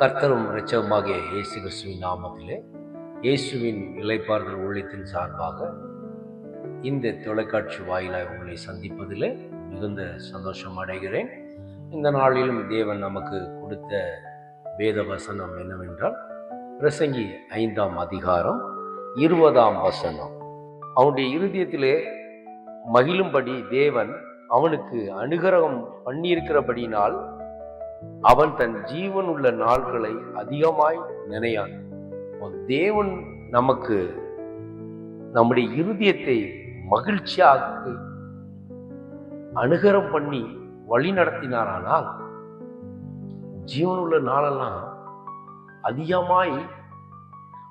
கர்த்தரும் இரட்சகமாகிய இயேசு கிறிஸ்துவின் நாமத்திலே இயேசுவின் இளைப்பாறுதல் ஊழியத்தின் சார்பாக இந்த தொலைக்காட்சி வாயிலாக உங்களை சந்திப்பதிலே மிகுந்த சந்தோஷம் அடைகிறேன். இந்த நாளிலும் தேவன் நமக்கு கொடுத்த வேத வசனம் என்னவென்றால் பிரசங்கி ஐந்தாம் அதிகாரம் இருபதாம் வசனம். அவனுடைய இருதயத்திலே மகிழும்படி தேவன் அவனுக்கு அனுகிரகம் பண்ணியிருக்கிறபடியினால் அவன் தன் ஜீவன் உள்ள நாள்களை அதிகமாய் நினையான். தேவன் நமக்கு நம்முடைய இருதயத்தை மகிழ்ச்சியாக அனுகரம் பண்ணி வழி நடத்தினாரானால் ஜீவனுள்ள நாளெல்லாம் அதிகமாய்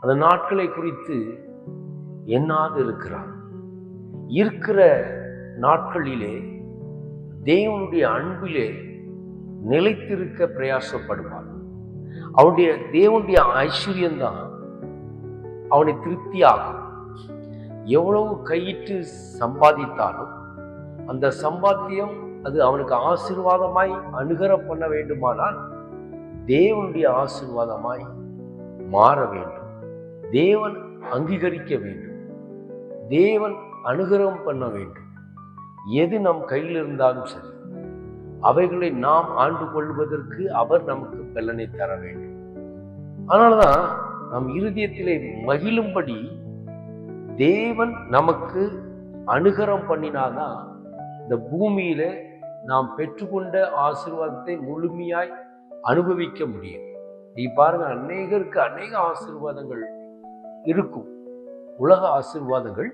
அந்த நாட்களை குறித்து எண்ணாது இருக்கிறான். இருக்கிற நாட்களிலே தேவனுடைய அன்பிலே நிலைத்திருக்க பிரயாசப்படுவான். அவனுடைய தேவனுடைய ஐஸ்வர்யம்தான் அவனை திருப்தியாகும் எவ்வளவு கையிட்டு சம்பாதித்தாலும் அந்த சம்பாத்தியம் அது அவனுக்கு ஆசீர்வாதமாய் அணுகர பண்ண வேண்டுமானால் தேவனுடைய ஆசீர்வாதமாய் மாற வேண்டும். தேவன் அங்கீகரிக்க வேண்டும். தேவன் அனுகிரகம் பண்ண வேண்டும். எது நம் கையில் இருந்தாலும் சரி. அவைகளை நாம் ஆண்டு கொள்வதற்கு அவர் நமக்கு பலனை தர வேண்டும். அதனாலதான் நம் இருதயத்திலே மகிழும்படி தேவன் நமக்கு அனுகரம் பண்ணினாதான் இந்த பூமியில நாம் பெற்றுக்கொண்ட ஆசீர்வாதத்தை முழுமையாய் அனுபவிக்க முடியும். நீ பாருங்க அநேகருக்கு அநேக ஆசீர்வாதங்கள் இருக்கும். உலக ஆசீர்வாதங்கள்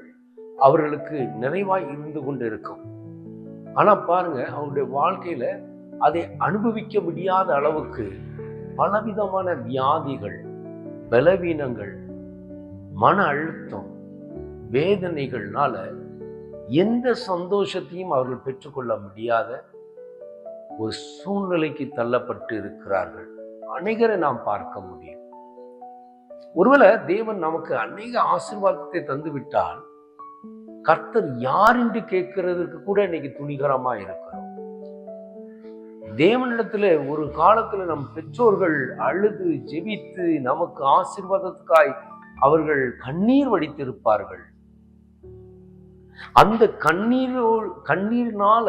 அவர்களுக்கு நிறைவாய் இருந்து கொண்டு இருக்கும் ஆனா பாருங்க அவருடைய வாழ்க்கையில அதை அனுபவிக்க முடியாத அளவுக்கு பலவிதமான வியாதிகள் பலவீனங்கள் மன அழுத்தம் வேதனைகள்னால எந்த சந்தோஷத்தையும் அவர்கள் பெற்றுக்கொள்ள முடியாத ஒரு சூழ்நிலைக்கு தள்ளப்பட்டு இருக்கிறார்கள். அநேகரை நாம் பார்க்க முடியும். ஒருவேளை தேவன் நமக்கு அநேக ஆசீர்வாதத்தை தந்துவிட்டால் கர்த்தர் யார் என்று கேட்கறதுக்கு கூட இன்னைக்கு துணிகரமா இருக்கிறோம். தேவனிடத்துல ஒரு காலத்துல நம் பெற்றோர்கள் அழுது ஜெபித்து நமக்கு ஆசீர்வாதத்துக்காய் அவர்கள் கண்ணீர் வடித்திருப்பார்கள். அந்த கண்ணீரோ கண்ணீர்னால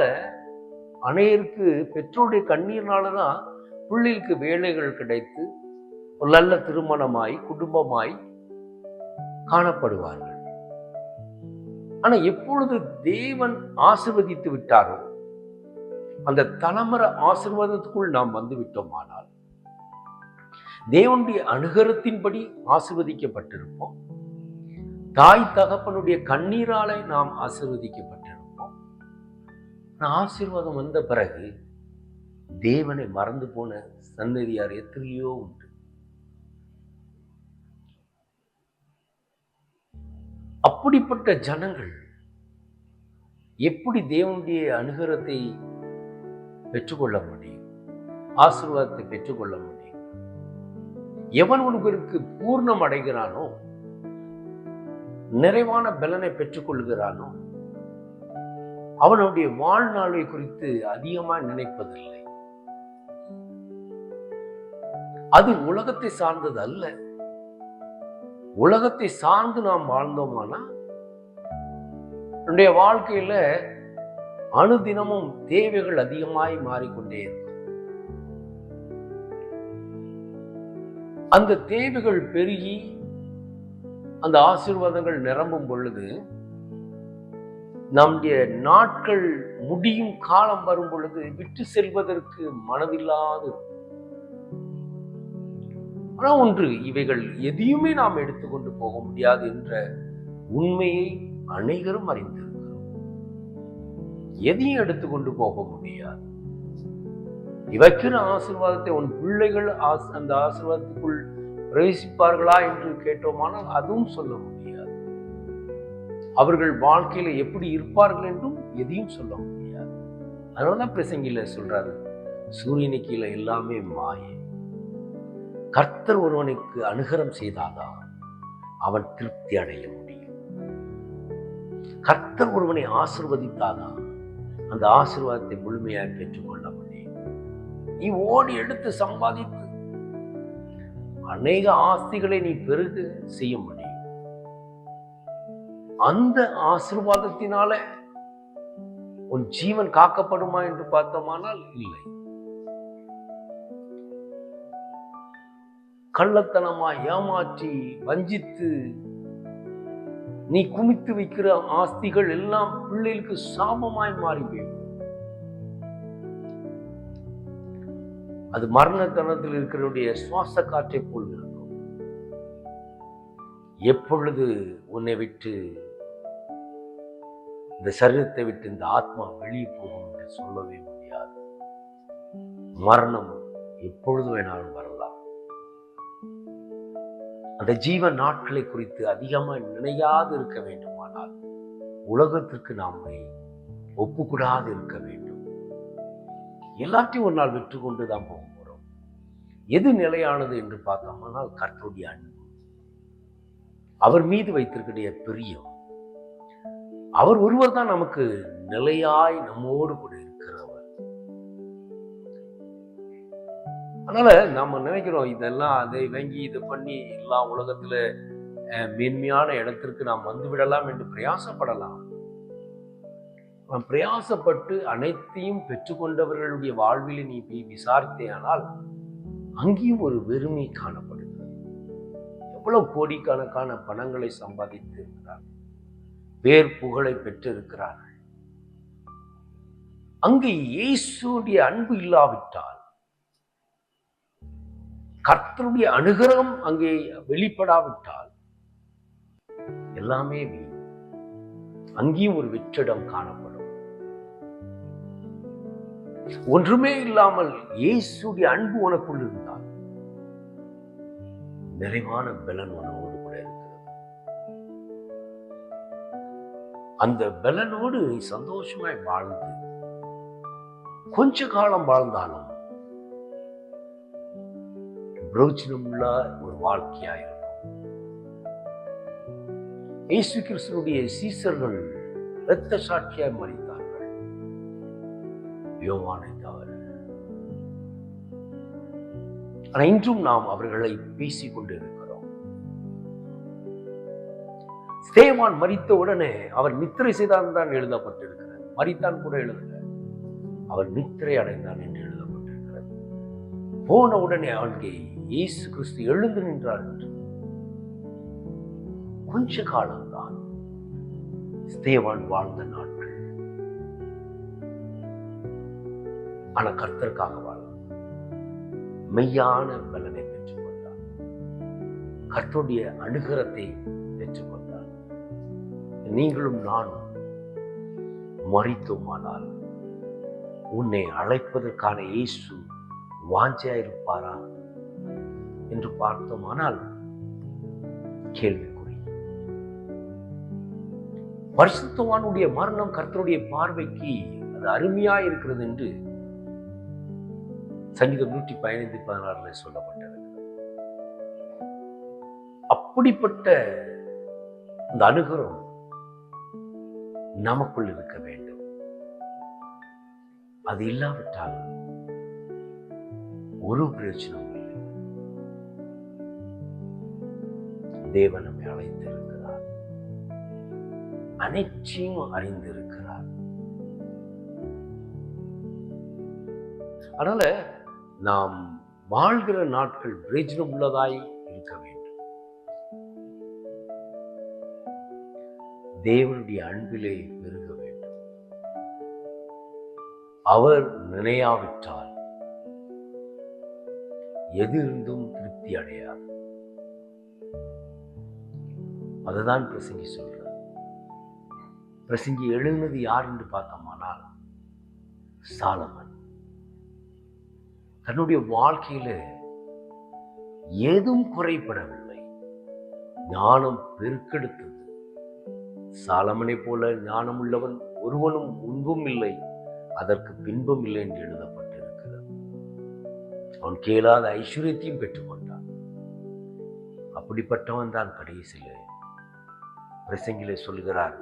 அநேருக்கு பெற்றோருடைய கண்ணீர்னால தான் பிள்ளைகளுக்கு வேலைகள் கிடைத்து ஒரு நல்ல திருமணமாய் குடும்பமாய் காணப்படுவார்கள். ஆனா எப்பொழுது தேவன் ஆசிர்வதித்து விட்டாரோ அந்த தலைமுறை ஆசிர்வாதத்துக்குள் நாம் வந்து விட்டோமானால் தேவனுடைய அனுகரத்தின்படி ஆசிர்வதிக்கப்பட்டிருப்போம். தாய் தகப்பனுடைய கண்ணீராலே நாம் ஆசிர்வதிக்கப்பட்டிருப்போம். ஆசீர்வாதம் வந்த பிறகு தேவனை மறந்து போன சந்ததியார் எத்தனையோ உண்டு. அப்படிப்பட்ட ஜனங்கள் எப்படி தேவனுடைய அனுகரத்தை பெற்றுக்கொள்ள முடியும்? ஆசீர்வாதத்தை பெற்றுக்கொள்ள முடியும்? எவன் ஒருவருக்கு பூர்ணம் அடைகிறானோ நிறைவான பலனை பெற்றுக்கொள்கிறானோ அவனுடைய வாழ்நாளை குறித்து அதிகமா நினைப்பதில்லை. அது உலகத்தை சார்ந்தது அல்ல. உலகத்தை சார்ந்து நாம் வாழ்ந்தோமானா என்னுடைய வாழ்க்கையில் அணுதினமும் தேவைகள் அதிகமாய் மாறிக்கொண்டே இருக்கும் அந்த தேவைகள் பெருகி அந்த ஆசீர்வாதங்கள் நிரம்பும் பொழுது நம்முடைய நாட்கள் முடியும் காலம் வரும் பொழுது விட்டு செல்வதற்கு மனதில்லாது ஆனால் ஒன்று இவைகள் எதையுமே நாம் எடுத்துக்கொண்டு போக முடியாது என்ற உண்மையை அனைவரும் அறிந்திருக்கிறோம். எதையும் எடுத்துக்கொண்டு போக முடியாது. இவற்றின் ஆசிர்வாதத்தை உன் பிள்ளைகள் அந்த ஆசிர்வாதத்துக்குள் பிரவேசிப்பார்களா என்று கேட்டோமானால் அதுவும் சொல்ல முடியாது. அவர்கள் வாழ்க்கையில எப்படி இருப்பார்கள் என்றும் எதையும் சொல்ல முடியாது. அதனாலதான் பிரசங்கில சொல்றாரு சூரியனை கீழே எல்லாமே மாயை. கர்த்தர் ஒருவனுக்கு அனுகரம் செய்தாதான் அவன் திருப்தி அடையும். கர்த்தர் ஒருவனை ஆசிர்வதித்தாதான் அந்த ஆசீர்வாதத்தை முழுமையாக பெற்றுக்கொள்ள முடியும் நீ ஓடி எடுத்து சம்பாதித்து அநேக ஆஸ்திகளை நீ பெருக செய்ய முடியும் அந்த ஆசிர்வாதத்தினால உன் ஜீவன் காக்கப்படுமா என்று பார்த்தோமானால் இல்லை. கள்ளத்தனமா ஏமாற்றி வஞ்சித்து நீ குமித்து வைக்கிற ஆஸ்திகள் எல்லாம் பிள்ளைகளுக்கு சாபமாய் மாறி போயிடும் அது மரணத்தனத்தில் இருக்கிறவருடைய சுவாச காற்றை போல் இருக்கும். எப்பொழுது உன்னை விட்டு இந்த சரீரத்தை விட்டு இந்த ஆத்மா வெளியே போகும் என்று சொல்லவே முடியாது. மரணம் எப்பொழுது வேணாலும் அந்த ஜீவ நாட்களை குறித்து அதிகமாக நினையாது இருக்க வேண்டுமானால் உலகத்திற்கு நாமை ஒப்புக்கூடாது இருக்க வேண்டும். எல்லாத்தையும் ஒரு நாள் விற்று கொண்டு தான் போக போறோம். எது நிலையானது என்று பார்த்தோம்னால் கர்த்தருடைய அன்பு. அவர் மீது வைத்திருக்கிற பிரியம் அவர் ஒருவர் தான் நமக்கு நிலையாய் நம்மோடு கூட அதனால நம்ம நினைக்கிறோம் இதெல்லாம் அதை வாங்கி இது பண்ணி எல்லாம் உலகத்துல மேன்மையான இடத்திற்கு நாம் வந்து விடலாம் என்று பிரயாசப்படலாம். நாம் பிரயாசப்பட்டு அனைத்தையும் பெற்றுக்கொண்டவர்களுடைய வாழ்வில் நீ போய் விசாரித்தேயானால் அங்கேயும் ஒரு வெறுமை காணப்படுகிறது. எவ்வளவு கோடிக்கணக்கான பணங்களை சம்பாதித்து இருக்கிறார் பேர் புகழை பெற்றிருக்கிறார்கள். அங்கு இயேசுடைய அன்பு இல்லாவிட்டால் கர்த்தருடைய அனுகிரகம் அங்கே வெளிப்படாவிட்டால் எல்லாமே வீண். அங்கேயும் ஒரு வெற்றிடம் காணப்படும். ஒன்றுமே இல்லாமல் இயேசுடைய அன்பு உனக்குள் இருந்தால் நிறைவான பலன் உனவோடு கூட இருக்கிறது. அந்த பலனோடு நீ சந்தோஷமாய் வாழ்ந்து கொஞ்ச காலம் வாழ்ந்தாலும் பிரயோஜனமுள்ள ஒரு வாழ்க்கையா இருக்கும். இயேசு கிறிஸ்துனுடைய சீசர்கள் இரத்த சாட்சியாய் மறித்தார்கள். யோவானை தவிர. ஆனால் இன்றும் நாம் அவர்களை பேசிக் கொண்டிருக்கிறோம். ஸ்தேவான் மரித்த உடனே அவர் நித்திரை செய்தான் தான் எழுதப்பட்டிருக்கிறது. மறித்தான் கூட எழுதல. அவர் நித்திரை அடைந்தான் என்று எழுதப்பட்டிருக்கிறது. போன உடனே அவன்கே இயேசு கிறிஸ்து எழுந்து நின்றார் என்று. கொஞ்ச காலம்தான் ஸ்தேவான் வாழ்ந்த நாட்கள். ஆனா கர்த்தருக்காக வாழ்ந்தான் மெய்யான பலனை பெற்றுக்கொண்டார். கர்த்தருடைய அனுகரத்தை பெற்றுக்கொண்டார். நீங்களும் நானும் மறித்தோமானால் உன்னை அழைப்பதற்கான இயேசு வாஞ்சியாயிருப்பாரா? என்று பார்த்தோமானால் கேள்விக்குறி பரிசுத்தவானுடைய மரணம் கர்த்தருடைய பார்வைக்கு அது அருமையா இருக்கிறது என்று சங்கீதம் நூற்றி பதினைந்து பதினாறுல சொல்லப்பட்டது. அப்படிப்பட்ட அந்த அனுகரம் நமக்குள் இருக்க வேண்டும். அது இல்லாவிட்டால் ஒரு பிரயோஜனம் தேவன் நம்மை அழைத்திருக்கிறார். அனைத்தையும் அறிந்திருக்கிறார். அதனால நாம் வாழ்கிற நாட்கள் பிரயோஜனம் உள்ளதாய் இருக்க வேண்டும். தேவனுடைய அன்பிலே பெருக வேண்டும். அவர் நினையாவிட்டால் எது இருந்தும் திருப்தி அடையாது. அதை தான் பிரசங்கி சொல்கிறார் பிரசங்கி எழுதுனது யார் என்று பார்த்தோமானால் சாலமன். தன்னுடைய வாழ்க்கையில ஏதும் குறைபடவில்லை. ஞானம் பெருக்கெடுத்தது. சாலமனை போல ஞானம் உள்ளவன் ஒருவனும் முன்பும் இல்லை அதற்கு பின்பும் இல்லை என்று எழுதப்பட்டிருக்கிறது. அவன் கேளாத ஐஸ்வர்யத்தையும் பெற்றுக்கொண்டான். அப்படிப்பட்டவன் தான் கடைசியில பிரசங்கிலே சொல்கிறார்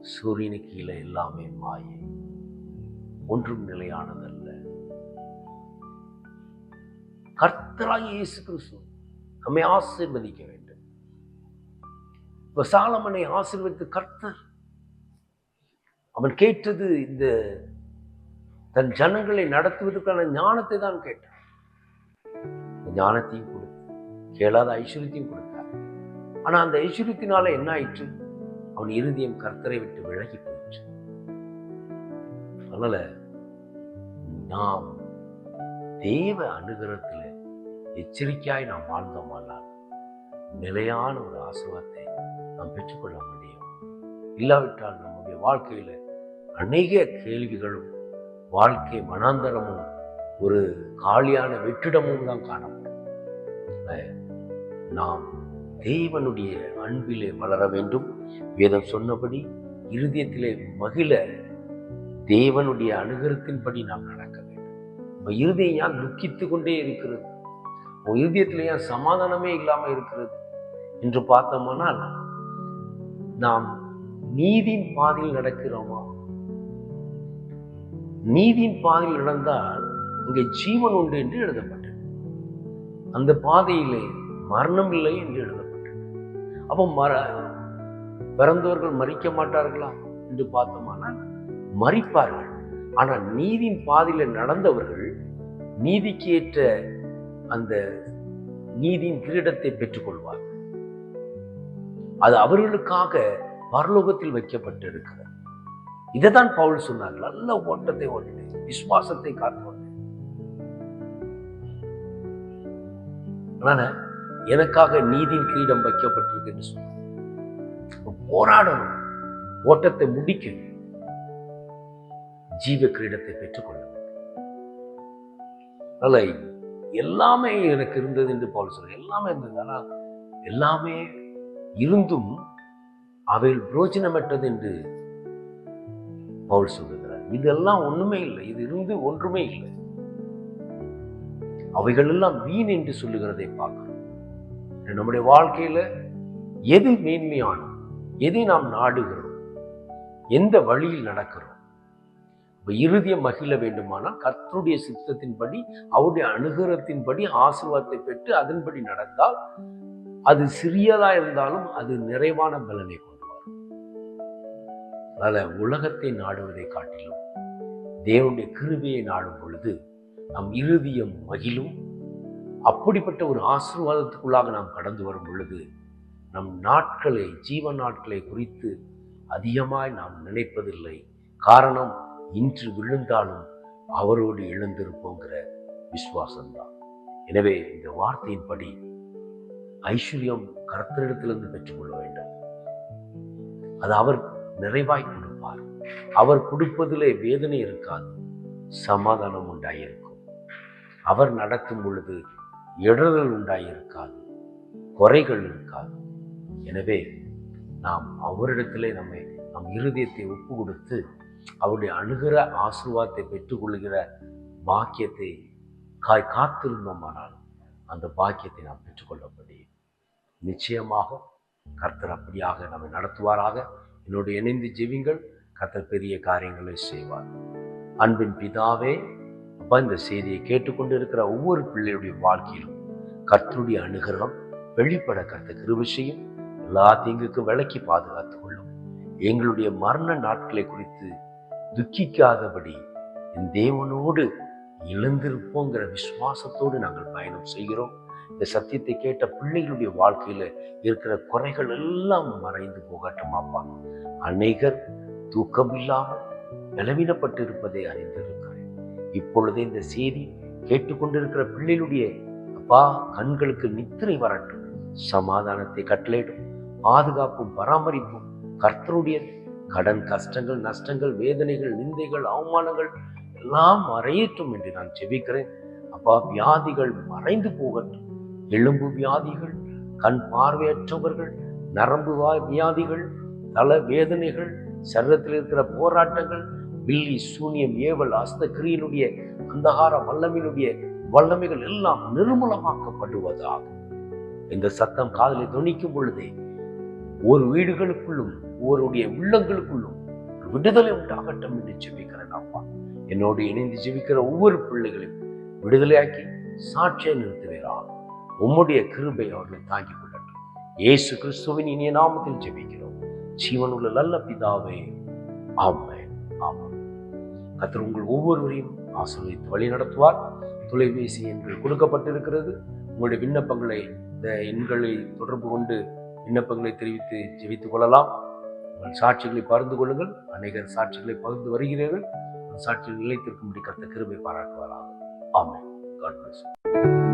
சூரியனு கீழே எல்லாமே மாயை. ஒன்றும் நிலையானதல்ல. கர்த்தராய் இயேசு கிறிஸ்து நம்மை ஆசீர்வதிக்க வேண்டும். இப்ப சாலமனை ஆசீர்வதித்து கர்த்தர் அவன் கேட்டது இந்த தன் ஜனங்களை நடத்துவதற்கான ஞானத்தை தான் கேட்டான் ஞானத்தையும் கொடுத்து கேளாத ஐஸ்வர்யத்தையும் கொடுத்தார். ஆனா அந்த ஐஸ்வர்யத்தினால என்ன ஆயிற்று? அவன் இருதயம் கர்த்தரை விட்டு விலகி போயிற்று. அதனால நாம் தேவ அனுகிரகத்தில் எச்சரிக்கையாய் நாம் வாழ்ந்தோமானால் நிலையான ஒரு ஆசீர்வாதத்தை நாம் பெற்றுக்கொள்ள முடியும். இல்லாவிட்டால் நம்முடைய வாழ்க்கையில அநேக கேள்விகளும் வாழ்க்கை மனாந்தரமும் ஒரு காலியான வெற்றிடமும் தான் காணப்படும். நாம் தேவனுடைய அன்பிலே வளர வேண்டும். வேதம் சொன்னபடி இருதயத்திலே மகிழ தேவனுடைய அனுகரத்தின்படி நாம் நடக்க வேண்டும். நம்ம இருதயம் ஏன் துக்கித்து கொண்டே இருக்கிறது? உன் இருதயத்தில் ஏன் சமாதானமே இல்லாம இருக்கிறது? என்று பார்த்தோமானால் நாம் நீதியின் பாதையில் நடக்கிறோமா? நீதியின் பாதையில் நடந்தால் இங்கே ஜீவன் உண்டு என்று எழுதப்பட்டது. அந்த பாதையிலே மரணம் இல்லை என்று எழுதப்பட்டது. அப்போ மர பிறந்தவர்கள் மறிக்க மாட்டார்களா என்று பார்த்தோம்னா மறிப்பார்கள். ஆனால் நீதியின் பாதையில் நடந்தவர்கள் நீதிக்கு ஏற்ற அந்த நீதியின் கிரீடத்தை பெற்றுக்கொள்வார்கள் அது அவர்களுக்காக பரலோகத்தில் வைக்கப்பட்டிருக்கிறது. இதைதான் பவுல் சொன்னார் நல்ல ஓட்டத்தை ஓட்டினேன் விசுவாசத்தை காத்து வந்தேன். எனக்காக நீதியின் கிரீடம் வைக்கப்பட்டிருக்கு என்று சொன்னார். போராடணும். ஓட்டத்தை முடிக்கணும். ஜீவ கிரீடத்தை பெற்றுக்கொள்ள அதனால எல்லாமே எனக்கு இருந்தது என்று பவுல் சொல்ற எல்லாமே இருந்தது. ஆனால் எல்லாமே இருந்தும் அவை புரோஜனமற்றது என்று பவுல் சொல்லுகிறார். இதெல்லாம் ஒண்ணுமே இல்லை. இது இருந்து ஒன்றுமே இல்லை. அவைகள் எல்லாம் வீண் என்று சொல்லுகிறதை பார்க்கிறோம். நம்முடைய வாழ்க்கையில எது மேன்மையானது எதை நாம் நாடுகிறோம் எந்த வழியில் நடக்கிறோம் இப்ப இறுதியை மகிழ வேண்டுமானால் கர்த்தருடைய சித்தத்தின்படி அவருடைய அனுகிரகத்தின்படி ஆசீர்வாதத்தை பெற்று அதன்படி நடந்தால் அது சிறியதா இருந்தாலும் அது நிறைவான பலனை கொண்டு வரும். அதனால உலகத்தை நாடுவதை காட்டிலும் தேவனுடைய கிருபியை நாடும் பொழுது நம் இருதயம் மகிழும். அப்படிப்பட்ட ஒரு ஆசீர்வாதத்துக்குள்ளாக நாம் கடந்து வரும் பொழுது நம் நாட்களை ஜீவ நாட்களை குறித்து அதிகமாய் நாம் நினைப்பதில்லை. காரணம் இன்று விழுந்தாலும் அவரோடு எழுந்திருப்போங்கிற விசுவாசம்தான். எனவே இந்த வார்த்தையின்படி ஐஸ்வர்யம் கர்த்தரிடத்திலிருந்து பெற்றுக்கொள்ள வேண்டும். அது அவர் நிறைவாய் கொடுப்பார். அவர் கொடுப்பதிலே வேதனை இருக்காது சமாதானம் உண்டாயிருக்கும். அவர் நடத்தும் பொழுது இடரல் உண்டாயிருக்காது குறைகள் இருக்காது. எனவே நாம் அவரிடத்திலே நம்மை நம் இருதயத்தை ஒப்பு கொடுத்து அவருடைய அணுகிற ஆசிர்வாதத்தை பெற்றுக்கொள்கிற பாக்கியத்தை காய் காத்திருந்தோமானால் அந்த பாக்கியத்தை நாம் பெற்றுக்கொள்ள முடியும் நிச்சயமாக கர்த்தர் அப்படியாக நம்மை நடத்துவாராக. என்னோடு இணைந்து ஜெவிங்கள் கர்த்தர் பெரிய காரியங்களை செய்வார். அன்பின் பிதாவே அப்பா இந்த செய்தியை கேட்டுக்கொண்டு இருக்கிற ஒவ்வொரு பிள்ளையுடைய வாழ்க்கையிலும் கர்த்தருடைய அனுகிரகம் வெளிப்பட கர்த்த கிருபிஷையும் எல்லா தீங்குக்கும் விலக்கி பாதுகாத்துக் கொள்ளும். எங்களுடைய மரண நாட்களை குறித்து துக்கிக்காதபடி என் தேவனோடு இழந்திருப்போங்கிற விசுவாசத்தோடு நாங்கள் பயணம் செய்கிறோம். இந்த சத்தியத்தை கேட்ட பிள்ளைகளுடைய வாழ்க்கையில இருக்கிற குறைகள் எல்லாம் மறைந்து போகட்டும் அப்பா. அநேகர் தூக்கம் இல்லாமல் பலவீனப்பட்டு அறிந்திருக்கும் இப்பொழுது இந்த செய்தி கேட்டுக்கொண்டிருக்கிற பிள்ளைகளுடைய அப்பா கண்களுக்கு நித்திரை வரட்டும். சமாதானத்தை கட்டளையிடும். பாதுகாப்பும் பராமரிப்பும் கர்த்தருடைய கடன் கஷ்டங்கள் நஷ்டங்கள் வேதனைகள் நிந்தைகள் அவமானங்கள் எல்லாம் மறையட்டும் என்று நான் ஜெபிக்கிறேன். அப்பா வியாதிகள் மறைந்து போகட்டும். எலும்பு வியாதிகள் கண் பார்வையற்றவர்கள் நரம்பு வியாதிகள் தல வேதனைகள் சரீரத்தில் இருக்கிற போராட்டங்கள் வில்லி சூனியம் ஏவல் அஸ்த கிரியினுடைய அந்தகார வல்லமையினுடைய வல்லமைகள் எல்லாம் நிர்மூலமாக்கப்படுவதாக இந்த சத்தம் காதலை துணிக்கும் பொழுதே ஒரு வீடுகளுக்குள்ளும் ஒருடைய உள்ளங்களுக்குள்ளும் விடுதலை உண்டாகட்டும் என்று ஜெபிக்கிறேன் அப்பா. என்னோடு இணைந்து ஜெபிக்கிற ஒவ்வொரு பிள்ளைகளையும் விடுதலையாக்கி சாட்சியை நிறுத்துவீராக. உம்முடைய கிருபை அவர்களை தாங்கிக் கொள்ளட்டும். இயேசு கிறிஸ்துவின் இனிய நாமத்தில் ஜெபிக்கிறோம். ஜீவனுள்ள நல்ல பிதாவே ஆமென். ஆமாம் கத்தர் உங்கள் ஒவ்வொருவரையும் ஆசீர்வதித்து வழி நடத்துவார். தொலைபேசி எண்கள் கொடுக்கப்பட்டிருக்கிறது. உங்களுடைய விண்ணப்பங்களை இந்த எண்களை தொடர்பு கொண்டு விண்ணப்பங்களை தெரிவித்து ஜெபித்துக் கொள்ளலாம். உங்கள் சாட்சிகளை பகிர்ந்து கொள்ளுங்கள். அநேகர் சாட்சிகளை பகிர்ந்து வருகிறீர்கள். அந்த சாட்சிகள் நிலைத்திருக்கும்படி கத்த கிருபை பாராட்டுவாராக. ஆமாம் காட் பிளஸ்